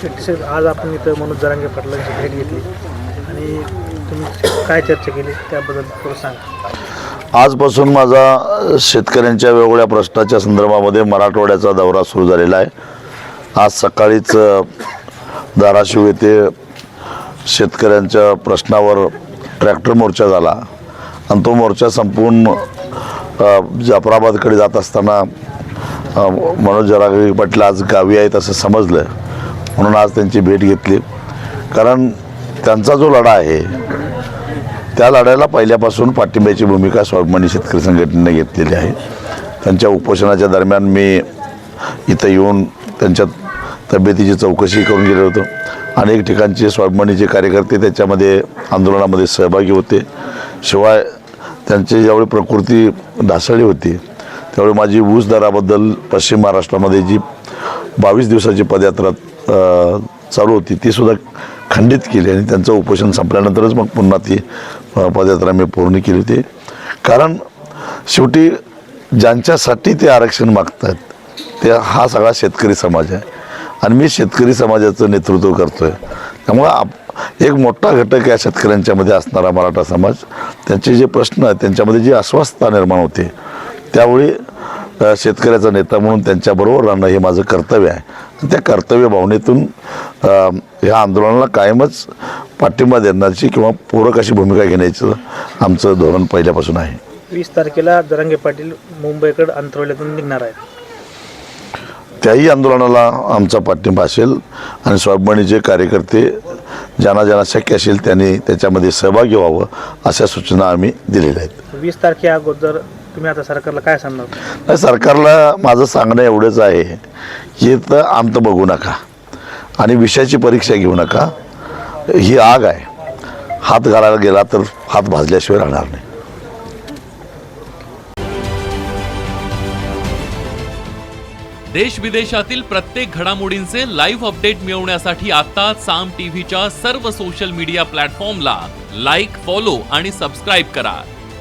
शेट्टी आज आपण इथं मनोज जरांगे पाटलांची भेट घेतली. आणि तुम्ही काय चर्चा केली त्याबद्दल थोडं सांगा. आजपासून माझा शेतकऱ्यांच्या वेगवेगळ्या प्रश्नाच्या संदर्भामध्ये मराठवाड्याचा दौरा सुरू झालेला आहे. आज सकाळीच धाराशिव येथे शेतकऱ्यांच्या प्रश्नावर ट्रॅक्टर मोर्चा झाला. आणि तो मोर्चा संपून जाफराबादकडे जात असताना मनोज जरांगे पाटील आज गावी आहेत असं समजलं. म्हणून आज त्यांची भेट घेतली. कारण त्यांचा जो लढा आहे त्या लढ्याला पहिल्यापासून पाठिंब्याची भूमिका स्वाभिमानी शेतकरी संघटनेने घेतलेली आहे. त्यांच्या उपोषणाच्या दरम्यान मी इथं येऊन त्यांच्या तब्येतीची चौकशी करून गेलो होतो. अनेक ठिकाणचे स्वाभिमानीचे कार्यकर्ते त्याच्यामध्ये आंदोलनामध्ये सहभागी होते. शिवाय त्यांची ज्यावेळी प्रकृती ढासळली होती त्यावेळी माझी ऊस दराबद्दल पश्चिम महाराष्ट्रामध्ये जी बावीस दिवसाची पदयात्रा चालू होती तीसुद्धा खंडित केली आणि त्यांचं उपोषण संपल्यानंतरच मग पुन्हा ती पदयात्रा मी पूर्ण केली होती. कारण शेवटी ज्यांच्यासाठी ते आरक्षण मागतात ते हा सगळा शेतकरी समाज आहे. आणि मी शेतकरी समाजाचं नेतृत्व करतो आहे त्यामुळं आप एक मोठा घटक या शेतकऱ्यांच्यामध्ये असणारा मराठा समाज त्यांचे जे प्रश्न आहेत त्यांच्यामध्ये जी अस्वस्थता निर्माण होते त्यावेळी शेतकऱ्याचा नेता म्हणून त्यांच्याबरोबर राहणं हे माझं कर्तव्य आहे. त्या कर्तव्य भावनेतून ह्या आंदोलनाला कायमच पाठिंबा देण्याची किंवा पूरक अशी भूमिका घेण्याचं आमचं धोरण पहिल्यापासून आहे. वीस तारखेला जरांगे पाटील मुंबईकडे अंतरवल्यातून निघणार आहेत. त्याही आंदोलनाला आमचा पाठिंबा असेल आणि स्वाभिमानीचे कार्यकर्ते ज्यांना ज्यांना शक्य असेल त्यांनी त्याच्यामध्ये सहभागी व्हावं अशा सूचना आम्ही दिलेल्या आहेत. वीस तारखे अगोदर तुम्ही आता सरकारला काय सांगणार? नाही, सरकारला माझं सांगणं एवढंच आहे. की तर आमचं बघू नका. आणि विषयाची परीक्षा घेऊ नका. ही आग आहे. हात घालायला गेला तर हात भाजल्याशिवाय राहणार नाही. देश विदेशातील प्रत्येक घडामोडींचे लाईव्ह अपडेट मिळवण्यासाठी आता साम टीव्हीच्या सर्व सोशल मीडिया प्लॅटफॉर्मला लाईक फॉलो आणि सबस्क्राईब करा.